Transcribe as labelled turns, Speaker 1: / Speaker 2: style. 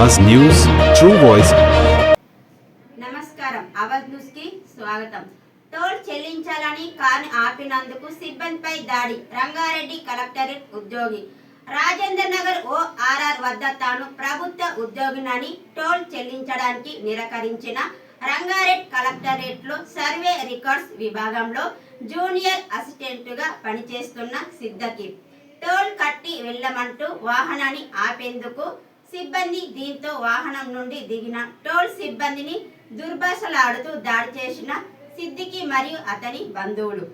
Speaker 1: Avaz news true voice.
Speaker 2: నమస్కారం. అవధ్ న్యూస్కి స్వాగతం. టోల్ చెల్లించాలని కారు ఆపినందుకు సిబ్బందిపై దాడి. రంగారెడ్డి కలెక్టరేట్ ఉద్యోగి. రాజేంద్ర నగర్ ఓ వద్ద తాను ప్రభుత్వ ఉద్యోగినని టోల్ చెల్లించడానికి నిరాకరించిన రంగారెడ్డి కలెక్టరేట్లో సర్వే రికార్డ్స్ విభాగంలో జూనియర్ అసిస్టెంట్గా పనిచేస్తున్న సిద్ధకి. టోల్ కట్టి వెళ్ళమంటూ వాహనాన్ని ఆపేందుకు సిబ్బంది దీంతో వాహనం నుండి దిగిన టోల్ సిబ్బందిని దుర్భాషలాడుతూ దాడి చేసిన సిద్దికి మరియు అతని బంధువులు.